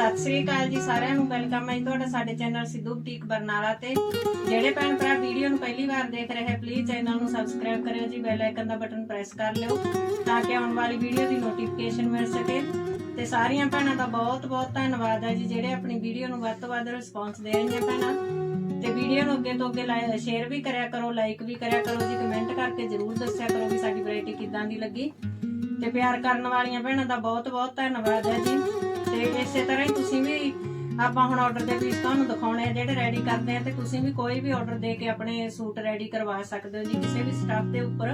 ਸਤਿ ਸ੍ਰੀ ਅਕਾਲ ਜੀ ਸਾਰਿਆਂ ਨੂੰ ਵੈਲਕਮ ਹੈ ਤੁਹਾਡਾ ਸਾਡੇ ਚੈਨਲ ਸਿੱਧੂ ਬੁਟੀਕ ਬਰਨਾਲਾ ਤੇ। ਜਿਹੜੇ ਭੈਣ ਭਰਾ ਵੀਡੀਓ ਨੂੰ ਪਹਿਲੀ ਵਾਰ ਦੇਖ ਰਹੇ ਪਲੀਜ਼ ਚੈਨਲ ਨੂੰ ਸਬਸਕ੍ਰਾਈਬ ਕਰਿਓ ਜੀ ਬੈਲ ਆਈਕਨ ਦਾ ਬਟਨ ਪ੍ਰੈਸ ਕਰ ਲਿਓ, ਤਾਂ ਕਿ ਆਉਣ ਵਾਲੀ ਵੀਡੀਓ ਦੀ ਨੋਟੀਫਿਕੇਸ਼ਨ ਮਿਲ ਸਕੇ। ਤੇ ਸਾਰੀਆਂ ਭੈਣਾਂ ਦਾ ਬਹੁਤ ਬਹੁਤ ਧੰਨਵਾਦ ਹੈ ਜੀ, ਜਿਹੜੇ ਆਪਣੀ ਵੀਡੀਓ ਨੂੰ ਵੱਧ ਤੋਂ ਵੱਧ ਰਿਸਪੌਂਸ ਦੇ ਰਹੀਆਂ ਭੈਣਾਂ। ਤੇ ਵੀਡੀਓ ਨੂੰ ਅੱਗੇ ਤੋਂ ਅੱਗੇ ਸ਼ੇਅਰ ਵੀ ਕਰਿਆ ਕਰੋ ਲਾਈਕ ਵੀ ਕਰਿਆ ਕਰੋ ਜੀ ਕਮੈਂਟ ਕਰਕੇ ਜਰੂਰ ਦੱਸਿਆ ਕਰੋ ਵੀ ਸਾਡੀ ਵੈਰਾਈਟੀ ਕਿੱਦਾਂ ਦੀ ਲੱਗੀ। ਤੇ ਪਿਆਰ ਕਰਨ ਵਾਲੀਆਂ ਭੈਣਾਂ ਦਾ ਬਹੁਤ ਬਹੁਤ ਧੰਨਵਾਦ ਹੈ ਜੀ। ਤੇ ਇਸੇ ਤਰ੍ਹਾਂ ਹੀ ਤੁਸੀਂ ਵੀ ਆਪਾਂ ਹੁਣ ਆਰਡਰ ਦੇ ਪੀਸ ਤੁਹਾਨੂੰ ਦਿਖਾਉਣੇ ਆ ਜਿਹੜੇ ਰੈਡੀ ਕਰਦੇ ਆ ਤੇ ਤੁਸੀਂ ਵੀ ਕੋਈ ਵੀ ਆਰਡਰ ਦੇ ਕੇ ਆਪਣੇ ਸੂਟ ਰੈਡੀ ਕਰਵਾ ਸਕਦੇ ਹੋ ਜੀ, ਕਿਸੇ ਵੀ ਸਟਾਫ ਦੇ ਉੱਪਰ।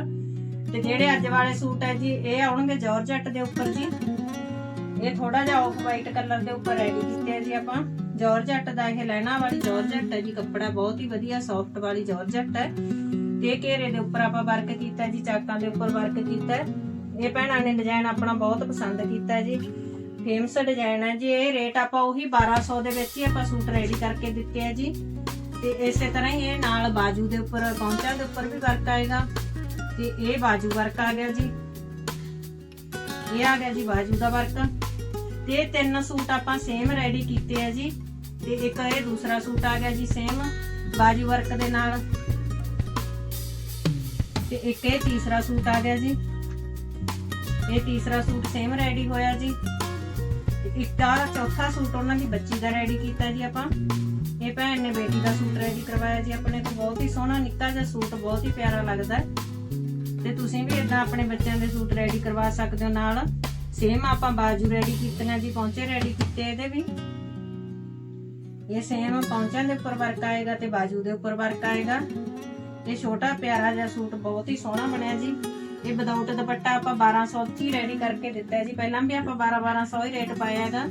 ਤੇ ਜਿਹੜੇ ਅੱਜ ਵਾਲੇ ਸੂਟ ਹੈ ਜੀ, ਇਹ ਆਉਣਗੇ ਜਾਰਜਟ ਦੇ ਉੱਪਰ ਜੀ। ਇਹ ਥੋੜਾ ਜਿਹਾ ਆਫ ਵਾਈਟ ਕਲਰ ਦੇ ਉੱਪਰ ਰੈਡੀ ਕੀਤੇ ਆ ਜੀ ਆਪਾਂ। ਜਾਰਜਟ ਦਾ ਇਹ ਲੈਣਾ ਵਾਲੀ ਜਾਰਜਟ ਹੈ ਜੀ, ਕੱਪੜਾ ਬਹੁਤ ਹੀ ਵਧੀਆ ਸੌਫਟ ਵਾਲੀ ਜਾਰਜਟ ਹੈ ਤੇ ਘੇਰੇ ਦੇ ਉੱਪਰ ਆਪਾਂ ਵਰਕ ਕੀਤਾ ਜੀ, ਚਾਕਾਂ ਦੇ ਉੱਪਰ ਵਰਕ ਕੀਤਾ। ਹੈ। ਇਹ ਭੈਣਾਂ ਨੇ ਡਿਜ਼ਾਈਨ ਆਪਣਾ ਬਹੁਤ ਪਸੰਦ ਕੀਤਾ ਜੀ। ਫੇਮਸ ਡਿਜ਼ਾਈਨ ਹੈ ਜੀ। ਇਹ ਰੇਟ ਆਪਾਂ ਉਹੀ 1200 ਦੇ ਵਿੱਚ ਹੀ ਆਪਾਂ ਸੂਟ ਰੈਡੀ ਕਰਕੇ ਦਿੱਤੇ ਆ ਜੀ। ਤੇ ਇਸੇ ਤਰ੍ਹਾਂ ਹੀ ਇਹ ਨਾਲ ਬਾਜੂ ਦੇ ਉੱਪਰ, ਪੌਂਚਾਂ ਦੇ ਉੱਪਰ ਵੀ ਵਰਕ ਆਏਗਾ। ਤੇ ਇਹ ਬਾਜੂ ਵਰਕ ਆ ਗਿਆ ਜੀ। ਇਹ ਆ ਗਿਆ ਜੀ ਬਾਜੂ ਦਾ ਵਰਕ ਤੇ ਤਿੰਨ ਸੂਟ ਆਪਾਂ ਸੇਮ ਰੈਡੀ ਕੀਤੇ ਆ ਜੀ। ਤੇ ਇੱਕ ਇਹ ਦੂਸਰਾ ਸੂਟ ਆ ਗਿਆ ਜੀ ਸੇਮ ਬਾਜੂ ਵਰਕ ਦੇ ਨਾਲ। ਤੇ ਇੱਕ ਇਹ ਤੀਸਰਾ ਸੂਟ ਆ ਗਿਆ ਜੀ। ਇਹ ਤੀਸਰਾ ਸੂਟ ਸੇਮ ਰੈਡੀ ਹੋਇਆ ਜੀ। ਇੱਕ ਆ ਚੌਥਾ ਸੂਟ ਉਹਨਾਂ ਦੀ ਬੱਚੀ ਦਾ ਰੈਡੀ ਕੀਤਾ ਜੀ ਆਪਾਂ। ਇਹ ਭੈਣ ਨੇ ਬੇਟੀ ਦਾ ਸੂਟ ਰੈਡੀ ਕਰਵਾਇਆ ਜੀ। ਆਪਣੇ ਤੋਂ ਬਹੁਤ ਹੀ ਸੋਹਣਾ ਨਿੱਕਾ ਜਿਹਾ ਸੂਟ, ਬਹੁਤ ਹੀ ਪਿਆਰਾ ਲੱਗਦਾ। ਤੇ ਤੁਸੀਂ ਵੀ ਇਦਾਂ ਆਪਣੇ ਬੱਚਿਆਂ ਦੇ ਸੂਟ ਰੈਡੀ ਕਰਵਾ ਸਕਦੇ ਹੋ ਨਾਲ। ਸੇਮ ਆਪਾਂ ਬਾਜੂ ਰੈਡੀ ਕੀਤੀਆਂ ਜੀ, ਪੌਂਚੇ ਰੈਡੀ ਕੀਤੇ ਇਹਦੇ ਵੀ। ਇਹ ਸੇਮ ਪੌਂਚਿਆਂ ਦੇ ਉੱਪਰ ਵਰਕ ਆਏਗਾ ਤੇ ਬਾਜੂ ਦੇ ਉੱਪਰ ਵਰਕ ਆਏਗਾ। ਇਹ ਛੋਟਾ ਪਿਆਰਾ ਜਿਹਾ ਸੂਟ, ਬਹੁਤ ਹੀ ਸੋਹਣਾ ਬਣਿਆ ਜੀ। ਇਹ ਵਿਦਆਊਟ ਦੁਪੱਟਾ ਆਪਾਂ 1200 ਹੀ ਰੈਡੀ ਕਰਕੇ ਦਿੱਤਾ ਜੀ। ਪਹਿਲਾਂ ਵੀ ਆਪਾਂ 12 1200 ਹੀ ਰੇਟ ਪਾਇਆ ਹੈਗਾ।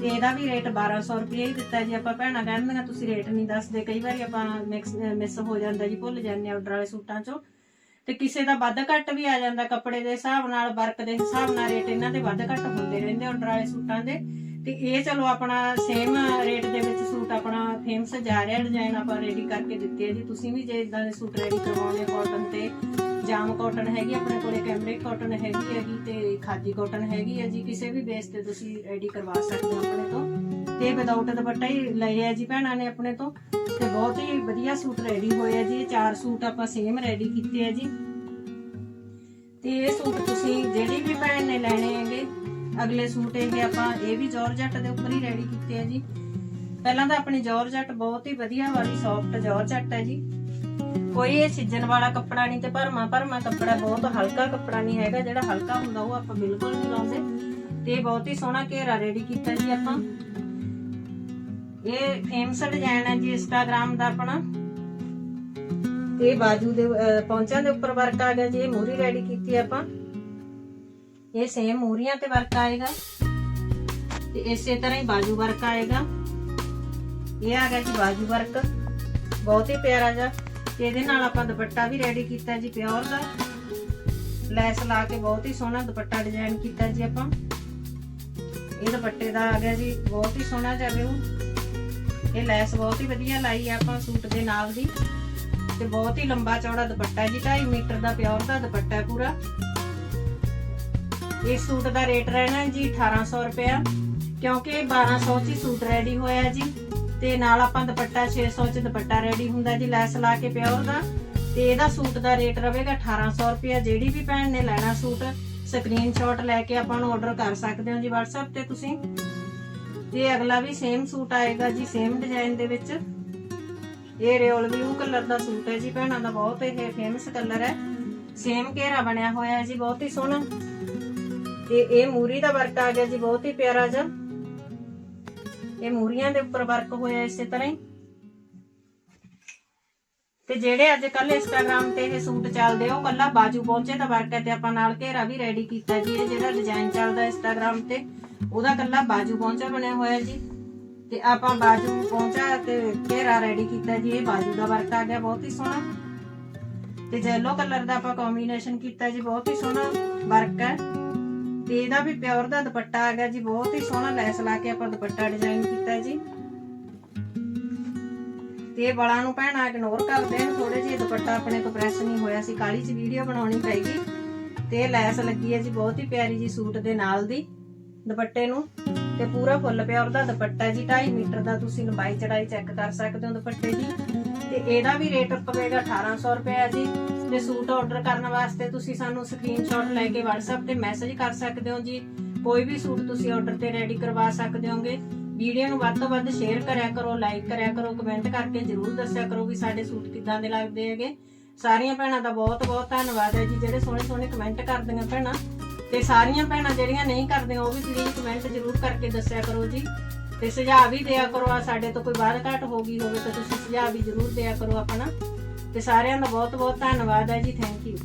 ਤੇ ਇਹਦਾ ਵੀ ਰੇਟ 1200 ਰੁਪਏ ਹੀ ਦਿੱਤਾ ਜੀ। ਆਪਾਂ ਭੈਣਾਂ ਕਹਿੰਦੀਆਂ, ਤੁਸੀਂ ਰੇਟ ਨਹੀਂ ਦੱਸਦੇ। ਕਈ ਵਾਰੀ ਆਪਾਂ ਮਿਕਸ ਮਿਸ ਹੋ ਜਾਂਦਾ ਜੀ, ਭੁੱਲ ਜਾਂਦੇ ਆਰਡਰ ਵਾਲੇ ਸੂਟਾਂ ਚੋਂ। ਤੇ ਕਿਸੇ ਦਾ ਵੱਧ ਘੱਟ ਵੀ ਆ ਜਾਂਦਾ ਕੱਪੜੇ ਦੇ ਹਿਸਾਬ ਨਾਲ ਵਰਕ ਦੇ ਹਿਸਾਬ ਨਾਲ ਰੇਟ ਇਹਨਾਂ ਦੇ ਵੱਧ ਘੱਟ ਹੁੰਦੇ ਰਹਿੰਦੇ ਆਰਡਰ ਵਾਲੇ ਸੂਟਾਂ ਦੇ। ਤੇ ਇਹ ਚਲੋ ਆਪਣਾ ਸੇਮ ਰੇਟ ਦੇ ਵਿੱਚ ਸੂਟ ਆਪਣਾ ਫੇਮਸ ਜਾ ਰਿਹਾ ਡਿਜ਼ਾਈਨ ਆਪਾਂ ਰੈਡੀ ਕਰਕੇ ਦਿੱਤੇ ਆ ਜੀ। ਤੁਸੀਂ ਵੀ ਜੇ ਇਦਾਂ ਦੇ ਸੂਟ ਰੈਡੀ ਕਰਵਾਉਣੇ ਕਾਟਨ ਤੇ ਜਾਮ ਕਾਟਨ ਹੈਗੀ, ਆਪਣੇ ਕੋਲੇ ਕੈਮਰਿਕ ਕਾਟਨ ਹੈਗੀ ਹੈਗੀ ਤੇ ਖਾਦੀ ਕਾਟਨ ਹੈਗੀ ਹੈ ਜੀ, ਕਿਸੇ ਵੀ ਬੇਸ ਤੇ ਤੁਸੀਂ ਰੈਡੀ ਕਰਵਾ ਸਕਦੇ ਹੋ ਆਪਣੇ ਤੋਂ। ਤੇ ਵਿਦਆਊਟ ਦੁਪੱਟਾ ਹੀ ਲਏ ਆ ਜੀ ਭੈਣਾਂ ਨੇ ਆਪਣੇ ਤੋਂ। ਤੇ ਬਹੁਤ ਹੀ ਵਧੀਆ ਸੂਟ ਰੈਡੀ ਹੋਏ ਆ ਜੀ, ਇਹ ਚਾਰ ਸੂਟ ਆਪਾਂ ਸੇਮ ਰੈਡੀ ਕੀਤੇ ਆ ਜੀ। ਤੇ ਇਹ ਸੂਟ ਤੁਸੀਂ ਜਿਹੜੀ ਵੀ ਭੈਣ ਨੇ ਲੈਣੇ ਹੈਗੇ, ਅਗਲੇ ਸੂਟ ਹੈਗੇ ਆਪਾਂ ਇਹ ਵੀ ਜਾਰਜਟ ਦੇ ਉੱਪਰ ਹੀ ਰੈਡੀ ਕੀਤੇ ਆ ਜੀ। ਪਹਿਲਾਂ ਤਾਂ ਆਪਣੀ ਜਾਰਜਟ ਬਹੁਤ ਹੀ ਵਧੀਆ ਵਾਲੀ ਸੌਫਟ ਜਾਰਜਟ ਹੈ ਜੀ। ਕੋਈ ਇਹ ਸਿੱਜਣ ਵਾਲਾ ਕੱਪੜਾ ਨਹੀਂ ਤੇ ਭਰਮਾ ਭਰਮਾ ਕੱਪੜਾ ਬਹੁਤ ਹਲਕਾ ਕੱਪੜਾ ਨਹੀਂ ਹੈਗਾ ਜਿਹੜਾ ਹਲਕਾ ਹੁੰਦਾ ਉਹ ਆਪਾਂ ਬਿਲਕੁਲ ਨਹੀਂ ਲਾਉਂਦੇ। ਤੇ ਬਹੁਤ ਹੀ ਸੋਹਣਾ ਘੇਰਾ ਰੈਡੀ ਕੀਤਾ ਜੀ ਆਪਾਂ। ਇਹ ਫੇਮਸ ਡਿਜ਼ਾਈਨ ਹੈ ਜੀ ਇੰਸਟਾਗ੍ਰam ਦਾ ਆਪਣਾ। ਤੇ ਬਾਜੂ ਦੇ ਅਹ, ਪੌਂਚਾਂ ਦੇ ਉੱਪਰ ਵਰਕ ਆ ਗਿਆ ਜੀ ਇਹ ਮੂਰੀ ਰੈਡੀ ਕੀਤੀ ਆਪਾਂ। ਇਹ ਸੇਮ ਮੂਰੀਆਂ ਤੇ ਵਰਕ ਆਏਗਾ। ਤੇ ਇਸੇ ਤਰ੍ਹਾਂ ਹੀ ਬਾਜੂ ਵਰਕ ਆਏਗਾ। ਇਹ ਆ ਗਿਆ ਜੀ ਬਾਜੂ ਵਰਕ ਬਹੁਤ ਹੀ ਪਿਆਰਾ ਜਿਹਾ। ਤੇ ਇਹਦੇ ਨਾਲ ਆਪਾਂ ਦੁਪੱਟਾ ਵੀ ਰੈਡੀ ਕੀਤਾ ਜੀ ਪਿਓਰ ਦਾ। ਲੈਸ ਲਾ ਕੇ ਬਹੁਤ ਹੀ ਸੋਹਣਾ ਦੁਪੱਟਾ ਡਿਜ਼ਾਈਨ ਕੀਤਾ ਜੀ ਆਪਾਂ। ਇਹ ਦੁਪੱਟੇ ਦਾ ਆ ਗਿਆ ਜੀ, ਬਹੁਤ ਹੀ ਸੋਹਣਾ ਜਿਹਾ ਵਿਊ ਇਹ ਲੈਸ ਬਹੁਤ ਹੀ ਵਧੀਆ ਲਾਈ ਆ ਆਪਾਂ ਸੂਟ ਦੇ ਨਾਲ ਦੀ। ਤੇ ਬਹੁਤ ਹੀ ਲੰਬਾ ਚੌੜਾ ਦੁਪੱਟਾ ਜੀ 2.5 ਮੀਟਰ ਦਾ ਪਿਓਰ ਦਾ ਦੁਪੱਟਾ ਪੂਰਾ। ਇਸ ਸੂਟ ਦਾ ਰੇਟ ਰਹਿਣਾ ਹੈ ਜੀ 1800 ਰੁਪਇਆ, ਕਿਉਂਕਿ ਇਹ 1200 ਚ ਹੀ ਸੂਟ ਰੈਡੀ ਹੋਇਆ ਜੀ। ਤੇ ਨਾਲ ਆਪਾਂ ਦੁਪੱਟਾ 600 ਚ ਦੁਪੱਟਾ ਰੈਡੀ ਹੁੰਦਾ ਜੀ, ਲੈਸ ਲਾ ਕੇ ਪਿਓਰ ਦਾ ਤੇ ਇਹਦਾ ਸੂਟ ਦਾ ਰੇਟ ਰਹੇਗਾ 1800 ਰੁਪਇਆ। ਜਿਹੜੀ ਵੀ ਭੈਣ ਨੇ ਲੈਣਾ ਸੂਟ ਸਕਰੀਨਸ਼ਾਟ ਲੈ ਕੇ ਆਪਾਂ ਨੂੰ ਆਰਡਰ ਕਰ ਸਕਦੇ ਹੋ ਜੀ WhatsApp ਤੇ ਤੁਸੀਂ। ਤੇ ਅਗਲਾ ਵੀ ਸੇਮ ਸੂਟ ਆਏਗਾ ਜੀ ਸੇਮ ਡਿਜ਼ਾਈਨ ਦੇ ਵਿੱਚ। ਇਹ ਰਿਓਲ ਬਲੂ ਕਲਰ ਦਾ ਸੂਟ ਹੈ ਜੀ ਭੈਣਾਂ ਦਾ, ਬਹੁਤ ਇਹ ਫੇਮਸ ਕਲਰ ਹੈ। ਸੇਮ ਘੇਰਾ ਬਣਿਆ ਹੋਇਆ ਹੈ ਜੀ, ਬਹੁਤ ਹੀ ਸੋਹਣਾ। ਤੇ ਇਹ ਮੂਰੀ ਦਾ ਵਰਕ ਆ ਗਿਆ ਜੀ, ਬਹੁਤ ਹੀ ਪਿਆਰਾ ਜਿਹਾ। ਇਹ ਮੂਰੀਆਂ ਦੇ ਉੱਪਰ ਵਰਕ ਹੋਇਆ ਇਸੇ ਤਰ੍ਹਾਂ ਹੀ। ਤੇ ਜਿਹੜੇ ਅੱਜ ਕੱਲ ਇੰਸਟਾਗ੍ਰam ਤੇ ਇਹ ਸੂਟ ਚੱਲਦੇ ਉਹ ਕੱਲਾ ਬਾਜੂ ਪਹੁੰਚੇ ਦਾ ਵਰਕ ਹੈ ਤੇ ਆਪਾਂ ਨਾਲ ਘੇਰਾ ਵੀ ਰੈਡੀ ਕੀਤਾ ਜੀ, ਇਹ ਜਿਹੜਾ ਡਿਜ਼ਾਈਨ ਚੱਲਦਾ ਇੰਸਟਾਗ੍ਰam ਤੇ, ਉਹਦਾ ਕੱਲਾ ਬਾਜੂ ਪਹੁੰਚਾ ਬਣਿਆ ਹੋਇਆ ਜੀ। ਤੇ ਆਪਾਂ ਬਾਜੂ ਪਹੁੰਚਾ ਤੇ ਘੇਰਾ ਰੈਡੀ ਕੀਤਾ ਜੀ, ਇਹ ਬਾਜੂ ਦਾ ਵਰਕ ਆ ਗਿਆ, ਬਹੁਤ ਹੀ ਸੋਹਣਾ। ਤੇ ਯੈਲੋ ਕਲਰ ਦਾ ਆਪਾਂ ਕੰਬੀਨੇਸ਼ਨ ਕੀਤਾ ਜੀ, ਬਹੁਤ ਹੀ ਸੋਹਣਾ ਵਰਕ ਹੈ। ਤੇ ਇਹਦਾ ਵੀ ਪਿਓਰ ਦਾ ਦੁਪੱਟਾ ਆ ਗਿਆ ਜੀ, ਬਹੁਤ ਹੀ ਸੋਹਣਾ ਲੈਸ ਲਾ ਕੇ ਆਪਾਂ ਦੁਪੱਟਾ ਡਿਜ਼ਾਈਨ ਕੀਤਾ ਜੀ। ਤੇ ਇਹ ਵਾਲਾਂ ਨੂੰ ਭੈਣਾ ਇਗਨੋਰ ਕਰਦੇ ਨੇ ਥੋੜੇ ਜਿਹੇ ਦੁਪੱਟਾ ਆਪਣੇ ਤੋਂ ਪ੍ਰੈਸ ਨਹੀਂ ਹੋਇਆ ਸੀ ਕਾਲੀ ਚ ਵੀਡੀਓ ਬਣਾਉਣੀ ਪੈਗੀ ਤੇ ਲੈਸ ਲੱਗੀ ਹੈ ਜੀ, ਬਹੁਤ ਹੀ ਪਿਆਰੀ ਜੀ ਸੂਟ ਦੇ ਨਾਲ ਦੀ ਦੁਪੱਟੇ ਨੂੰ। ਤੇ ਪੂਰਾ ਫੁੱਲ ਪਿਆ ਉਹਦਾ ਦੁਪੱਟਾ ਜੀ 2.5 ਮੀਟਰ ਦਾ ਤੁਸੀਂ ਲੰਬਾਈ ਚੜਾਈ ਚੈੱਕ ਕਰ ਸਕਦੇ ਹੋ ਦੁਪੱਟੇ ਦੀ ਤੇ ਇਹਦਾ ਵੀ ਰੇਟ ਪਵੇਗਾ 1800 ਰੁਪਏ ਜੀ। ਤੇ ਸੂਟ ਆਰਡਰ ਕਰਨ ਵਾਸਤੇ ਤੁਸੀਂ ਸਾਨੂੰ ਸਕਰੀਨਸ਼ਾਟ ਲੈ ਕੇ WhatsApp ਤੇ ਮੈਸੇਜ ਕਰ ਸਕਦੇ ਹੋ ਜੀ। ਕੋਈ ਵੀ ਸੂਟ ਤੁਸੀਂ ਆਰਡਰ ਤੇ ਰੈਡੀ ਕਰਵਾ ਸਕਦੇ ਹੋਗੇ। ਵੀਡੀਓ ਨੂੰ ਵੱਧ ਤੋਂ ਵੱਧ ਸ਼ੇਅਰ ਕਰਿਆ ਕਰੋ ਲਾਈਕ ਕਰਿਆ ਕਰੋ ਕਮੈਂਟ ਕਰਕੇ ਜਰੂਰ ਦੱਸਿਆ ਕਰੋ ਵੀ ਸਾਡੇ ਸੂਟ ਕਿੱਦਾਂ ਦੇ ਲੱਗਦੇ ਹੈਗੇ। ਸਾਰੀਆਂ ਭੈਣਾਂ ਦਾ ਬਹੁਤ ਬਹੁਤ ਧੰਨਵਾਦ ਹੈ ਜੀ। ਜਿਹੜੇ ਸੋਹਣੇ ਸੋਹਣੇ ਕਮੈਂਟ ਕਰਦੀਆਂ ਭੈਣਾਂ ਤੇ ਸਾਰੀਆਂ ਭੈਣਾਂ ਜਿਹੜੀਆਂ ਨਹੀਂ ਕਰਦੀਆਂ, ਉਹ ਵੀ ਪਲੀਜ਼ ਕਮੈਂਟ ਜਰੂਰ ਕਰਕੇ ਦੱਸਿਆ ਕਰੋ ਜੀ। ਤੇ ਸੁਝਾਅ ਵੀ ਦਿਆ ਕਰੋ ਆ ਸਾਡੇ ਤੋਂ ਕੋਈ ਬਾਤ ਘਾਟ ਹੋ ਗਈ ਹੋਵੇ ਤਾਂ ਤੁਸੀਂ ਸੁਝਾਅ ਵੀ ਜਰੂਰ ਦਿਆ ਕਰੋ ਆਪਣਾ। ਤੇ ਸਾਰਿਆਂ ਦਾ ਬਹੁਤ ਬਹੁਤ ਧੰਨਵਾਦ ਹੈ ਜੀ ਥੈਂਕ ਯੂ